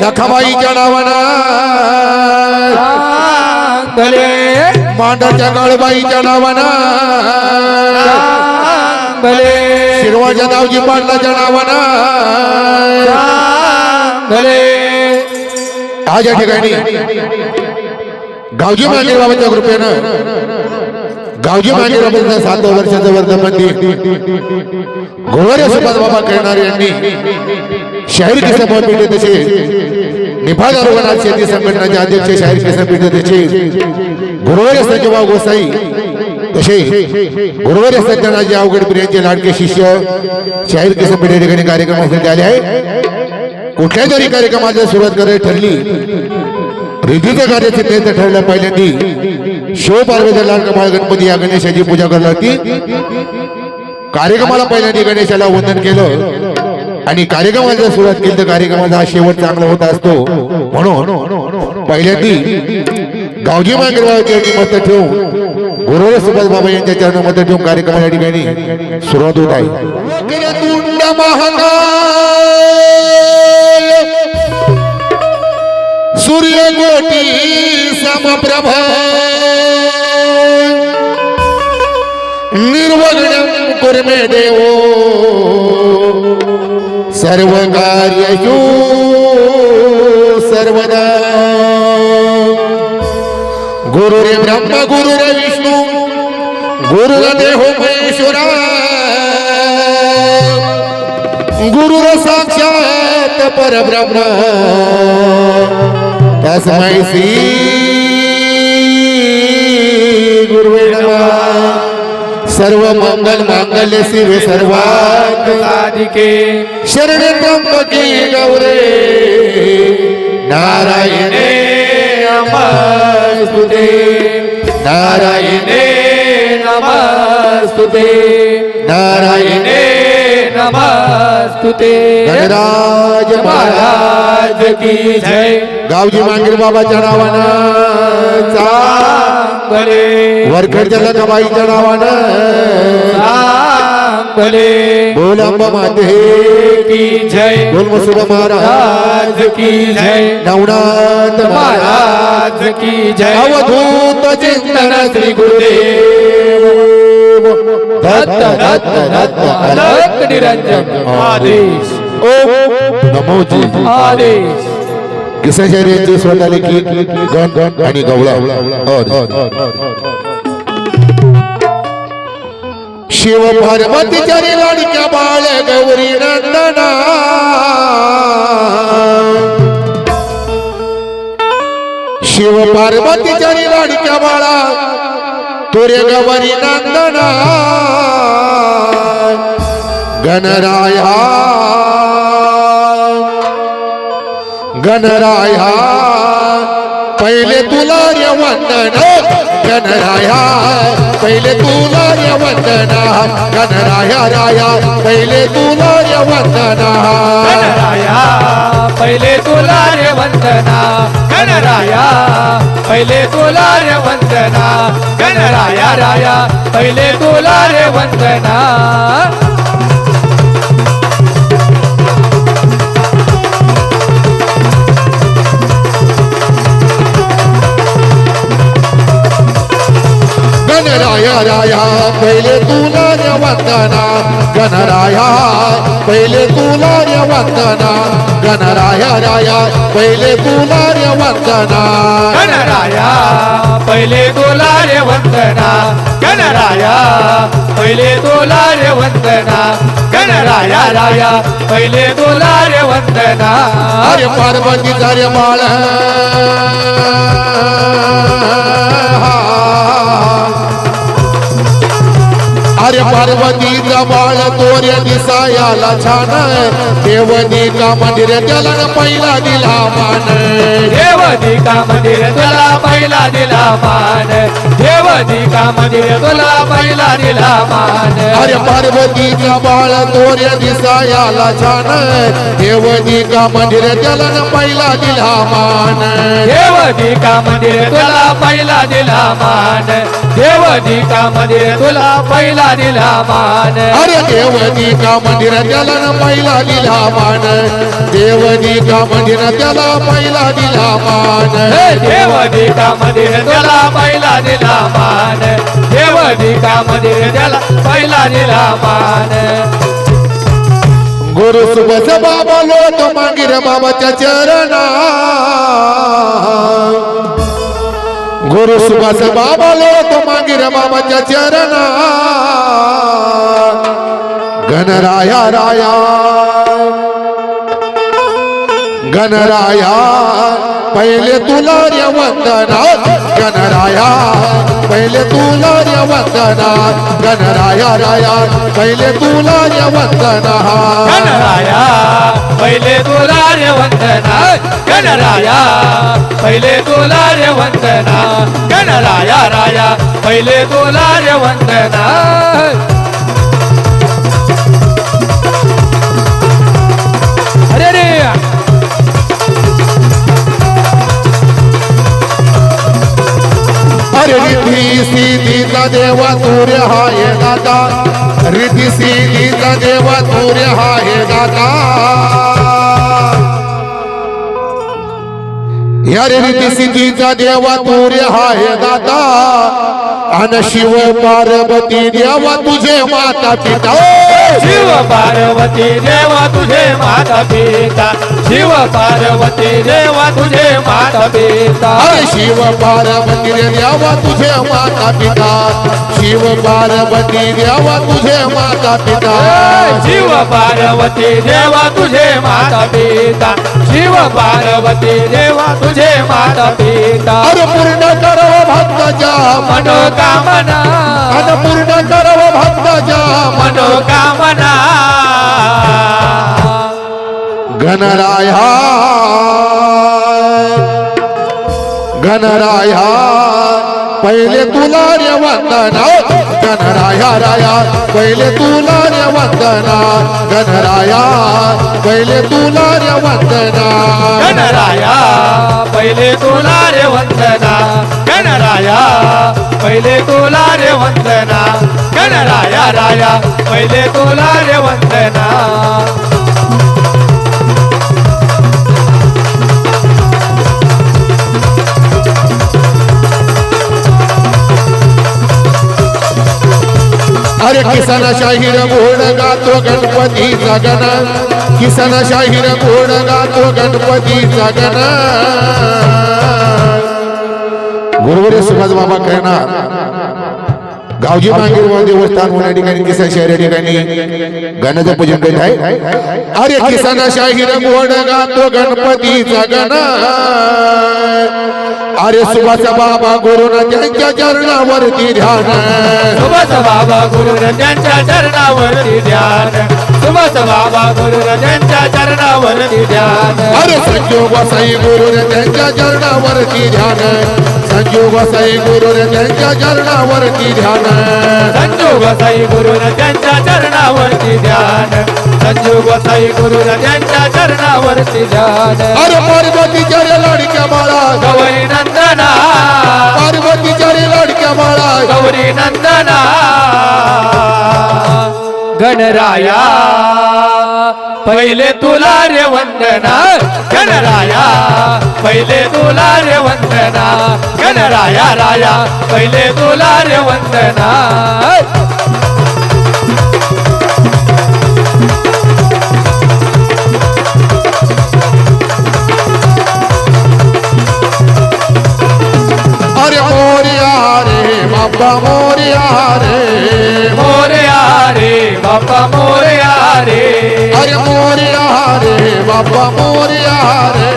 लखाबाईच्या नावानं भले मांडाच्या काळबाईच्या नावानं भले शिरवाच्या दावजी पाटलाच्या नावानं भले आज या ठिकाणी गावजी मांगे बाबाच्या कृपेनं गावजी मांगे बाबाचं सात वर्षाचं वर्धमान दिन गोवारे सुभाष बाबा करणारे यांनी. शाहीर किसन पेठे तसे निफाद रुग्णात शेती संघटनाचे अध्यक्ष शाहीर किसन पेठे तसे गुरुवारे संजयभाऊ गोसाई. तसे गुरुवारे सज्जनाजी अवघड यांचे लाडके शिष्य शाहीर किसन पेठे ठिकाणी कार्यक्रमासाठी आले आहे कुठल्या तरी कार्यक्रमाची सुरुवात करायची ठरली रिद्धीचं कार्य सिद्धेचं ठरलं पहिल्यांदी. शिव पार्वती लाडका बाळ गणपती या गणेशाची पूजा करणार होती. कार्यक्रमाला पहिल्यांदा गणेशाला वंदन केलं. आणि कार्यक्रमाला सुरुवात केली तर कार्यक्रमाचा हा शेवट चांगला होत असतो. म्हणून पहिल्यांदा गावजी मागेबाबाची मत ठेवून गुरुवर सुभाष बाबा यांच्या चरणामध्ये ठेवून कार्यक्रमाच्या ठिकाणी सुरुवात होत आहे. सूर्यकोटी समप्रभ. निर्वग्न कुर्मे देवो. सर्व सर्वदा. गुरु रे ब्रह्म गुरु रे विष्णू गुरु देहो महेश्वरा. गुरु साक्षात परब्रह्म. तस्मै श्री गुरुवे नमः. सर्व मंगल मांगल्य शिवे सर्वात साधिके. शरण त्र्यंबके गौरे. नारायणे नमस्तुते. नारायणे नमस्तुते. नारायणे नमस्तुते। गणराज महाराज की जय। गावजी मांगीर बाबाच्या नावानं चा वरखडच्या लकाबाईच्या नावानं भले बोलांबा माते की जय। बोल मसुर महाराज की जय। नवनाथ महाराज महाराज की जय। अवधूत चिंतन श्री गुरुदेव। दत्त दत्त दत्त अलक निरंजन आदेश ओम नमो जी आदेश शिव पार्वतीच्या रे लाडक्या बाळ गौरी नंदना शिव पार्वतीच्या रे लाडक्या बाळा तुरे नंदना गणराया गणराया पहिले तुला रे गणराया पहिले तुला रे वंदना गणराया राया पहिले तुला रे वंदना गणराया पहिले तुला रे वंदना गणराया. पहिले तुला रे वंदना गणराया राया. पहिले तुला रे वंदना. गणराया राया पहिले तुला रे वंदना गणराया. पहिले तुला रे वंदना गणराया राया पहिले तुला रे वंदना. गणराया पहिले तुला रे वंदना. गणराया पहिले तुला रे वंदना. गणराया राया पहिले तुला रे वंदना. अरे पार्वती रे बाळ अरे पार्वतीचा बाळ तोऱ्या दिसायाला छान देवनी का मंदिर त्याला पहिला दिला मान. देवदिका मंदिर तुला पहिला दिला मान. देवदिका मंदिर तुला पहिला दिला मान. अरे पार्वतीचा बाळ तोऱ्या दिसायाला छान देवनी का मंदिर त्याला पहिला दिला मान. देवदिका मंदिर तुला पहिला दिला मान. देवदिका मंदिर तुला पहिला दिला मान. अरे देवनी का मंदिर त्याला न पहिला दिला मान. देवनी का मंदिर त्याला पहिला दिला मान. देवनी का मंदिर तुला पहिला दिला मान. देवनी का मंदिर त्याला पहिला दिला मान. गुरु सुबस बाबा लोट मागिर बाबाच्या चरणा गुरु सुबस बाबा लोट मागिर बाबाच्या चरणा गणराया राया. गणराया पहिले तुला रे वंदना गणराया पहिले तुला रे वंदना गणराया राया पहिले तुला रे वंदना गणराया पहिले तुला रे वंदना गणराया पहिले तुला रे वंदना. गणराया राया पहिले तुला रे वंदना. अरे रे अरे रिधी सिद्धीचा देवा सूर्य हा हे दादा रिधी सिद्धीचा देवा सूर्य हा दादा या ह्या रिधी सिद्धीचा देवा तूर्य हाय दादा अन शिव पार्वती देवा तुझे माता पिता. शिव पार्वती देवा तुझे माता पिता. शिव पार्वती देवा तुझे माता पिता. शिव पार्वती देवा तुझे माता पिता. शिव पार्वती देवा तुझे माता पिता. शिव पार्वती देवा तुझे माता पिता. शिव पार्वती देवा तुझे माता पिता. पूर्ण करव भक्ताच्या मनोकामना. पूर्ण करव भक्ताच्या मनोकामना. गणराया गणराया पहिले तुला रे वंदना गणराया राया पहिले तुला रे वंदना. गणराया पहिले तुला रे वंदना. गणराया पहिले तुला रे वंदना. गणराया पहिले तुला रे वंदना. गणराया राया पहिले तुला रे वंदना. किसन शाहीर घोड गातो गणपती जगना. किसन शाहीर घोड गातो गणपती जगना. गुरुवरे सुभाष बाबा कहणार गावजी मांगीर व देवस्थान होण्या ठिकाणी किसन शहर या ठिकाणी गणाचं पूजन करीत आहे अरे किसन शाहीर घोड गातो गणपतीचा गण. अरे सुभाष बाबा गुरुना त्यांच्या चरणावरती ध्यान. सुबस बाबा गुरु त्यांच्या चरणावरती ध्यान. सुबस बाबा गुरु त्यांच्या चरणावरती ध्यान. अरे संजोग साई गुरु त्यांच्या चरणावरती ध्यान. संजोग साई गुरु त्यांच्या चरणावरती ध्यान? संजोग साई गुरु त्यांच्या चरणावरती ध्यान? संजोग साई गुरु त्यांच्या चरणावरती ध्यान? अरे पार्वतीच्या रे लाडक्या बाळा. गौरी नंदना. पार्वतीच्या रे लाडक्या बाळा. गौरी नंदना. गणराया. पहिले तुला रे वंदना गणराया. पहिले तुला रे वंदना गणराया राया. पहिले तुला रे वंदना. अरे मोर्या रे बाबा मोर्या रे मोरया रे बाप्पा मोरया रे अरे बाबा मोर्या रे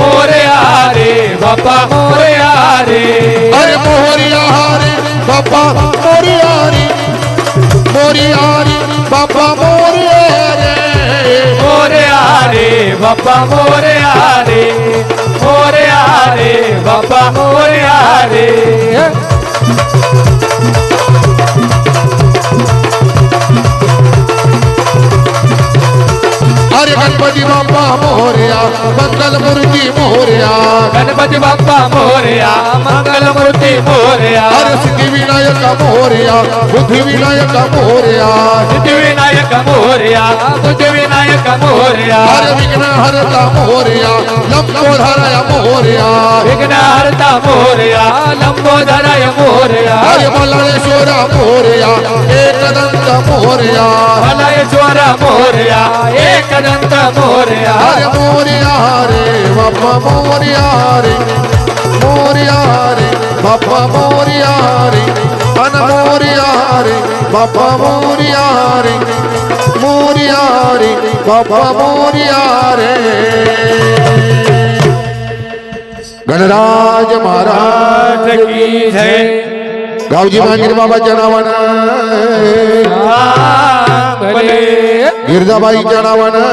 मोरया रे बाप्पा मोरया रे अरे मोर्या रे बाबा मोर्या रे मोर्या रे बाबा मोर्या रे मोरया रे बाप्पा मोरया रे मोरया रे बाप्पा मोरया रे गणपती बाप्पा मोरया मंगल मूर्ती मोरया गणपती बाप्पा मोरया मंगलमूर्ती मोरया अरे सिद्धी विनायक मोरया बुद्धी विनायक मोरया सिद्धिविनायक मोरया बुद्धिविनायक मोरया अरे विघ्न हरता मोरया लंबोधराया मोरया विघ्नहर्ता मोरया लंबोदराय मोरया अरे मल्लेश्वरा मोरया एकदंत मोरया मलयेश्वर मोरया एकदंत मोरया अरे मोरया रे बाप्पा मोरया रे मोरया रे बाप्पा मोरया रे अन मोरया रे बाप्पा मोरया रे मोरया रे बाप्पा मोरया रे गणराज महाराज राज की जय. गावजी मांगीर बाबाच्या नावानं. गिरजाबाईच्या नावानं.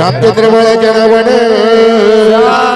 रामचंद्र बळाच्या नावानं.